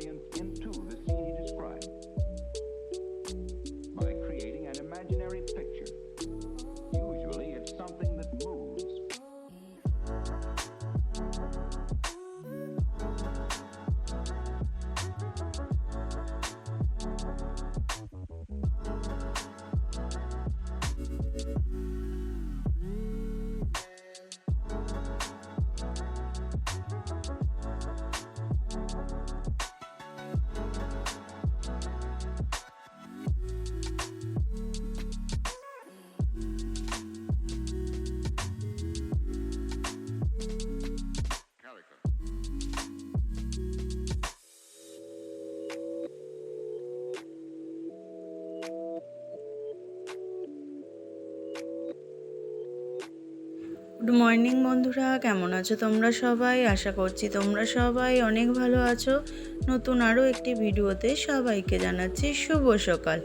audience good morning বন্ধুরা। কেমন আছো তোমরা সবাই? আশা করছি তোমরা সবাই অনেক ভালো আছো। নতুন আরও একটি ভিডিওতে সবাইকে জানাচ্ছি শুভ সকাল।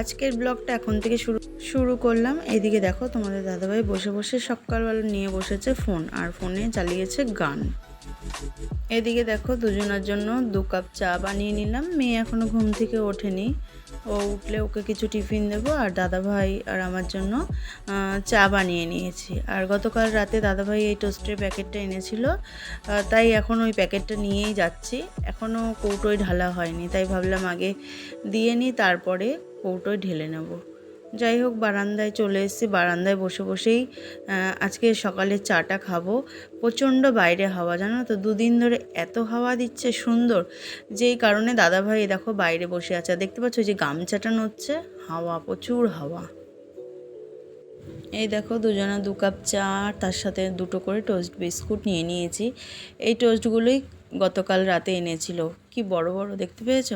আজকের ব্লগটা এখন থেকে শুরু শুরু করলাম। এদিকে দেখো তোমাদের দাদাভাই বসে বসে সকালবেলা নিয়ে বসেছে ফোন, আর ফোনে চালিয়েছে গান। এদিকে দেখো দুজনের জন্য দু কাপ চা বানিয়ে নিলাম। মেয়ে এখনও ঘুম থেকে ওঠেনি। ও উঠলে ওকে কিছু টিফিন দেবো আর দাদাভাই আর আমার জন্য চা বানিয়ে নিয়েছি। আর গতকাল রাতে দাদাভাই এই টোস্টের প্যাকেটটা এনেছিল। তাই এখন ওই প্যাকেটটা নিয়েই যাচ্ছি। এখনও কৌটোয় ঢালা হয়নি, তাই ভাবলাম আগে দিয়ে নিই, তারপরে কৌটোয় ঢেলে নেব। যাই হোক, বারান্দায় চলে এসেছি। বারান্দায় বসে বসেই আজকে সকালে চাটা খাব। প্রচণ্ড বাইরে হাওয়া, জানো তো? দুদিন ধরে এত হাওয়া দিচ্ছে, সুন্দর। যেই কারণে দাদাভাই, দেখো, বাইরে বসে আছে। দেখতে পাচ্ছ যে গামছাটা নড়ছে? হাওয়া, প্রচুর হাওয়া। এই দেখো, দুজনা দু কাপ চা তার সাথে দুটো করে টোস্ট বিস্কুট নিয়ে নিয়েছি। এই টোস্টগুলোই গতকাল রাতে এনেছিল। কি বড় বড়, দেখতে পেয়েছ?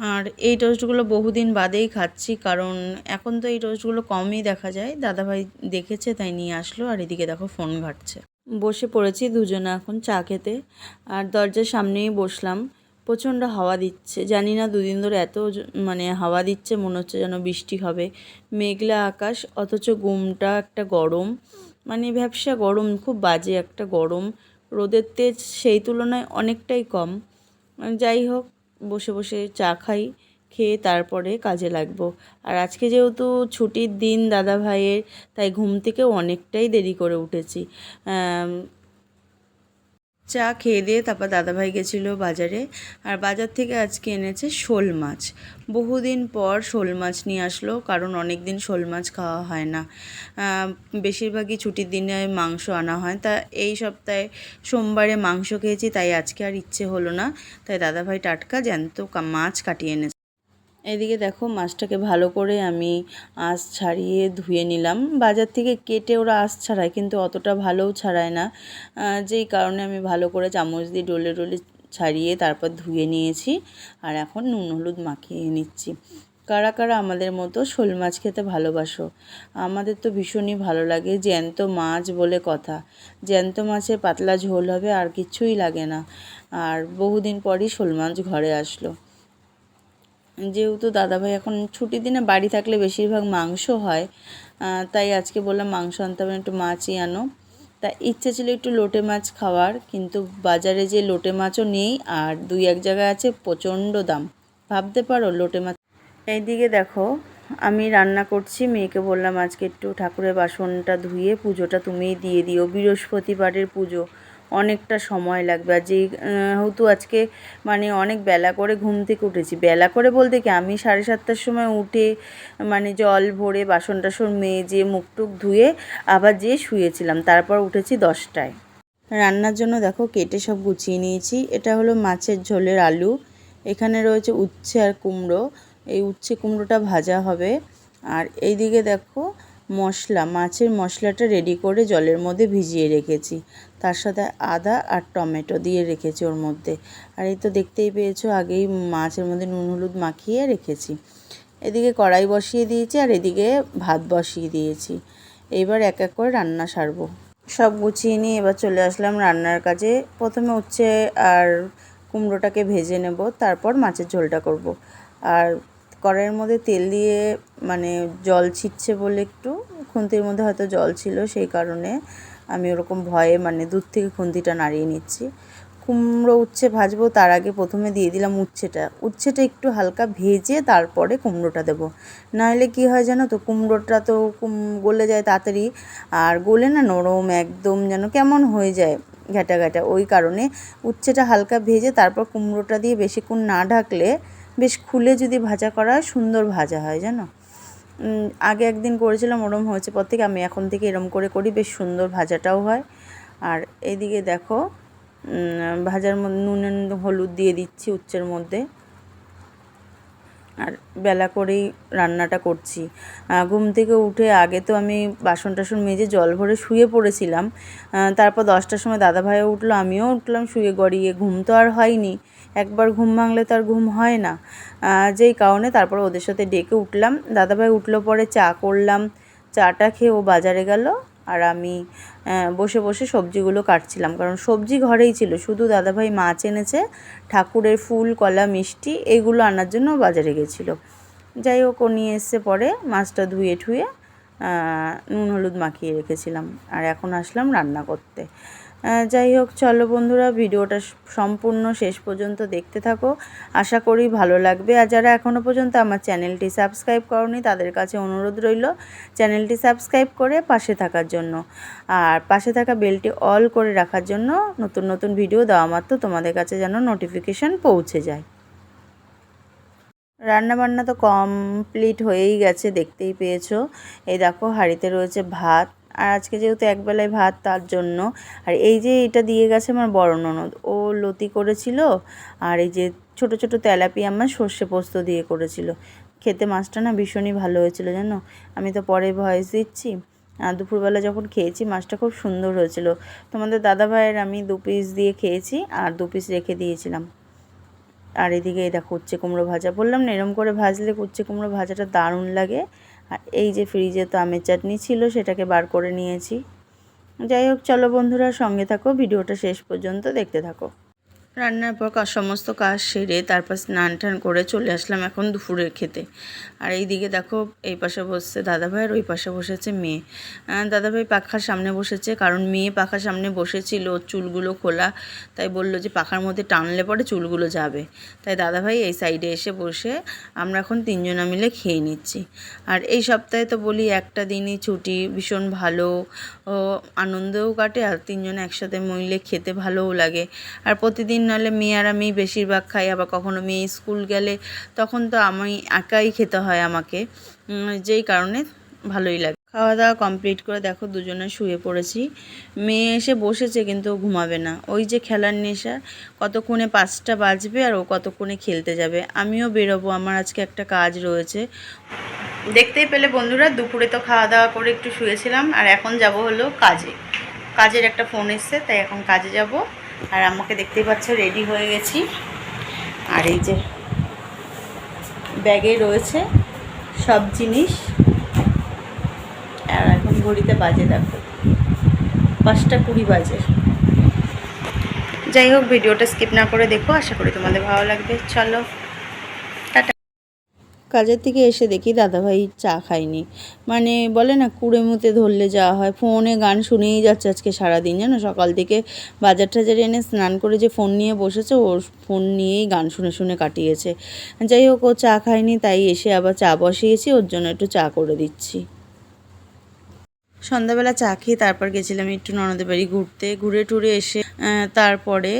আর এই টোস্টগুলো বহুদিন বাদেই খাচ্ছি, কারণ এখন তো এই টোস্টগুলো কমই দেখা যায়। দাদাভাই দেখেছে, তাই নিয়ে আসলো, আর এদিকে দেখো ফোন ঘাটছে। বসে পড়েছি দুজনে এখন চা খেতে, আর দরজার সামনেই বসলাম। প্রচণ্ড হাওয়া দিচ্ছে, জানি না দুদিন ধরে এত মানে হাওয়া দিচ্ছে, মনে হচ্ছে যেন বৃষ্টি হবে। মেঘলা আকাশ, অথচ গুমটা একটা গরম। মানে ব্যবসা গরম, খুব বাজে একটা গরম। রোদের তেজ সেই তুলনায় অনেকটাই কম। যাই হোক বসে বসে চা খাই, খেয়ে তারপরে কাজে লাগবো। আর আজকে যেহেতু ছুটির দিন দাদা ভাইয়ের, তাই ঘুম থেকে অনেকটাই দেরি করে উঠেছি। চা খেয়ে দিয়ে তারপর দাদাভাই গেছিল বাজারে। আর বাজার থেকে আজকে এনেছে শোল মাছ। বহুদিন পর শোল মাছ নিয়ে আসলো, কারণ অনেক দিন শোল মাছ খাওয়া হয় না। বেশিরভাগই ছুটির দিনে মাংস আনা হয়। তা এই সপ্তাহে সোমবারে মাংস খেয়েছি, তাই আজকে আর ইচ্ছে হলো না। তাই দাদাভাই টাটকা জ্যান্ত মাছ কাটিয়ে এনেছে। এদিকে দেখো মাছটাকে ভালো করে আমি আঁশ ছাড়িয়ে ধুয়ে নিলাম। বাজার থেকে কেটে ওরা আঁশ ছাড়ায়, কিন্তু অতটা ভালোও ছাড়ায় না। যেই কারণে আমি ভালো করে চামচ দিয়ে ডলে ডলে ছাড়িয়ে তারপর ধুয়ে নিয়েছি আর এখন নুন হলুদ মাখিয়ে নিচ্ছি। কারা কারা আমাদের মতো শোল মাছ খেতে ভালোবাসো? আমাদের তো ভীষণই ভালো লাগে জ্যান্ত মাছ বলে কথা। জ্যান্ত মাছের পাতলা ঝোল হবে আর কিছুই লাগে না। আর বহুদিন পরই শোল মাছ ঘরে আসলো। যেহেতু দাদাভাই এখন ছুটির দিনে বাড়ি থাকলে বেশিরভাগ মাংস হয় তাই আজকে বললাম মাংস আনতে হবে, একটু মাছই আনো। তা ইচ্ছে ছিল একটু লোটে মাছ খাওয়ার, কিন্তু বাজারে যে লোটে মাছও নেই আর দুই এক জায়গায় আছে প্রচণ্ড দাম। ভাবতে পারো লোটে মাছ। এইদিকে দেখো, আমি রান্না করছি, মেয়েকে বললাম আজকে একটু ঠাকুরের বাসনটা ধুয়ে পুজোটা তুমিই দিয়ে দিও, বৃহস্পতিবারের পুজো। অনেকটা সময় লাগবে। আর যেহেতু আজকে মানে অনেক বেলা করে ঘুম থেকে উঠেছি। বেলা করে বলতে কি, আমি সাড়ে সাতটার সময় উঠে মানে জল ভরে বাসন টাসন মেজে মুখ টুক ধুয়ে আবার যেয়ে শুয়েছিলাম। তারপর উঠেছি দশটায়। রান্নার জন্য দেখো কেটে সব গুছিয়ে নিয়েছি। এটা হলো মাছের ঝোলের আলু। এখানে রয়েছে উচ্ছে আর কুমড়ো। এই উচ্ছে কুমড়োটা ভাজা হবে। আর এইদিকে দেখো মশলা। মাছের মশলাটা রেডি করে জলের মধ্যে ভিজিয়ে রেখেছি। তার সাথে আদা আর টমেটো দিয়ে রেখেছি ওর মধ্যে। আর এই তো দেখতেই পেয়েছ, আগেই মাছের মধ্যে নুন হলুদ মাখিয়ে রেখেছি। এদিকে কড়াই বসিয়ে দিয়েছি আর এদিকে ভাত বসিয়ে দিয়েছি। এবার এক এক করে রান্না সারবো। সব গুছিয়ে নিয়ে এবার চলে আসলাম রান্নার কাজে। প্রথমে উচ্ছে আর কুমড়োটাকে ভেজে নেব, তারপর মাছের ঝোলটা করব। আর কড়াইয়ের মধ্যে তেল দিয়ে মানে জল ছিটছে বলে একটু, খুন্তির মধ্যে হয়তো জল ছিল সেই কারণে আমি ওরকম ভয়ে মানে দূর থেকে খুন্তিটা নাড়িয়ে নিচ্ছি। কুমড়ো উচ্ছে ভাজবো, তার আগে প্রথমে দিয়ে দিলাম উচ্ছেটা। উচ্ছেটা একটু হালকা ভেজে তারপরে কুমড়োটা দেবো। নাহলে কি হয় জানো তো, কুমড়োটা তো গলে যায় তাড়াতাড়ি। আর গলে না নরম একদম যেন কেমন হয়ে যায় ঘ্যাটা ঘ্যাটা। ওই কারণে উচ্ছেটা হালকা ভেজে তারপর কুমড়োটা দিয়ে বেশিক্ষণ না ঢাকলে বেশ খুলে যদি ভাজা করা সুন্দর ভাজা হয় জানো? আগে একদিন করেছিলাম, ওরম হয়েছে। পর থেকে আমি এখন থেকে এরম করে করি, বেশ সুন্দর ভাজাটাও হয়। আর এইদিকে দেখো ভাজার মধ্যে নুন হলুদ দিয়ে দিচ্ছি উচ্চের মধ্যে। আর বেলা করেই রান্নাটা করছি। ঘুম থেকে উঠে আগে তো আমি বাসন টাসন মেজে জল ভরে শুয়ে পড়েছিলাম। তারপর দশটার সময় দাদাভাইও উঠল, আমিও উঠলাম শুয়ে গড়িয়ে। ঘুম তো আর হয়নি। একবার ঘুম ভাঙলে তো আর ঘুম হয় না। যেই কারণে তারপর ওদের সাথে ডেকে উঠলাম। দাদাভাই উঠল পরে চা করলাম। চাটা খেয়ে ও বাজারে গেল। আর আমি বসে বসে সবজিগুলো কাটছিলাম। কারণ সবজি ঘরেই ছিল, শুধু দাদাভাই মাছ এনেছে, ঠাকুরের ফুল, কলা, মিষ্টি, এগুলো আনার জন্য বাজারে গেছিল। যাই হোক, ও নিয়ে এসছে পরে, মাছটা ধুয়ে ঠুয়ে নুন হলুদ মাখিয়ে রেখেছিলাম আর এখন আসলাম রান্না করতে। যাই হোক, চলো বন্ধুরা, ভিডিওটা সম্পূর্ণ শেষ পর্যন্ত দেখতে থাকো। আশা করি ভালো লাগবে। আর যারা এখনও পর্যন্ত আমার চ্যানেলটি সাবস্ক্রাইব করনি, তাদের কাছে অনুরোধ রইল চ্যানেলটি সাবস্ক্রাইব করে পাশে থাকার জন্য। আর পাশে থাকা বেলটি অল করে রাখার জন্য নতুন নতুন ভিডিও দেওয়া মাত্র তোমাদের কাছে যেন নোটিফিকেশান পৌঁছে যায়। রান্না বান্না তো কমপ্লিট হয়েই গেছে, দেখতেই পেয়েছ। এই দেখো, হাঁড়িতে রয়েছে ভাত। আর আজকে যেহেতু একবেলায় ভাত, তার জন্য। আর এই যে এটা দিয়ে গেছে আমার বড় ননদ। ও লতি করেছিল, আর এই যে ছোট ছোট তেলাপি আমার সর্ষে পোস্ত দিয়ে করেছিল। খেতে মাছটা না ভীষণই ভালো হয়েছিল, জানো? আমি তো পরে ভয়েস দিচ্ছি। আর দুপুরবেলা যখন খেয়েছি, মাছটা খুব সুন্দর হয়েছিল। তোমাদের দাদা ভাইয়ের আমি দু পিস দিয়ে খেয়েছি, আর দু পিস রেখে দিয়েছিলাম। আর এদিকে এই দেখো উচ্ছে কুমড়ো ভাজা। বললাম না, এরম করে ভাজলে উচ্ছে কুমড়ো ভাজাটা দারুণ লাগে। আর এই যে ফ্রিজে তো আমের চাটনি ছিল, সেটাকে বার করে নিয়েছি। যাই হোক, চলো বন্ধুরা সঙ্গে থাকো, ভিডিওটা শেষ পর্যন্ত দেখতে থাকো। রান্নার পর কাজ সমস্ত কাজ সেরে তারপর স্নান টান করে চলে আসলাম এখন দুপুরের খেতে। আর এইদিকে দেখো, এই পাশে বসছে দাদাভাই আর ওই পাশে বসেছে মেয়ে। দাদাভাই পাখার সামনে বসেছে, কারণ মেয়ে পাখার সামনে বসেছিল, চুলগুলো খোলা। তাই বলল যে পাখার মধ্যে টানলে পরে চুলগুলো যাবে। তাই দাদাভাই এই সাইডে এসে বসে আমরা এখন তিনজনা মিলে খেয়ে নিচ্ছি। আর এই সপ্তাহে তো বলি একটা দিনই ছুটি, ভীষণ ভালো, ও আনন্দও কাটে, আর তিনজন একসাথে মিলে খেতে ভালোও লাগে। আর প্রতিদিন নাহলে মেয়ে আর আমি বেশিরভাগ খাই, আবার কখনো মেয়ে স্কুল গেলে তখন তো আমি একাই খেতে হয় আমাকে। যেই কারণে ভালোই লাগে। খাওয়া দাওয়া কমপ্লিট করে দেখো দুজনে শুয়ে পড়েছি। মেয়ে এসে বসেছে কিন্তু ঘুমাবে না। ওই যে খেলার নেশা, কতক্ষণে পাঁচটা বাজবে আর ও কতক্ষণে খেলতে যাবে? আমিও বেরোবো, আমার আজকে একটা কাজ রয়েছে। দেখতেই পেলে বন্ধুরা, দুপুরে তো খাওয়া দাওয়া করে একটু শুয়েছিলাম, আর এখন যাব হলো কাজে। কাজের একটা ফোন এসছে, তাই এখন কাজে যাব। আর আমাকে দেখতেই পাচ্ছ রেডি হয়ে গেছি। আর এই যে ব্যাগে রয়েছে সব জিনিস। আর এখন ঘড়িতে বাজে দেখো। পাঁচটা কুড়ি বাজে। যাই হোক, ভিডিওটা স্কিপ না করে দেখো, আশা করি তোমাদের ভালো লাগবে। চলো। কাজের থেকে এসে দেখি দাদাভাই চা খায়নি। মানে বলে না, কুড়ে মুতে ধরলে যাওয়া হয়। ফোনে গান শুনেই যাচ্ছে আজকে সারাদিন, জানো? সকাল থেকে বাজার টাজারে এনে স্নান করে যে ফোন নিয়ে বসেছে ওর ফোন নিয়েই গান শুনে শুনে কাটিয়েছে। যাই হোক, ও চা খায়নি, তাই এসে আবার চা বসিয়েছি, ওর জন্য একটু চা করে দিচ্ছি। সন্ধ্যাবেলা চা খেয়ে তারপর গেছিলাম একটু ননদের বাড়ি ঘুরতে। ঘুরে টুরে এসে তারপরে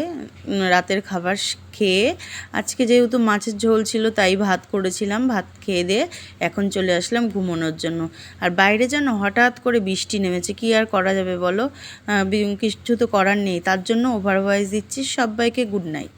রাতের খাবার খেয়ে, আজকে যেহেতু মাছের ঝোল ছিল তাই ভাত করেছিলাম, ভাত খেয়ে দিয়ে এখন চলে আসলাম ঘুমানোর জন্য। আর বাইরে যেন হঠাৎ করে বৃষ্টি নেমেছে, কি আর করা যাবে বলো? কিছু তো করার নেই, তার জন্য ওভার ভয়েস দিচ্ছি, সবাইকে গুড নাইট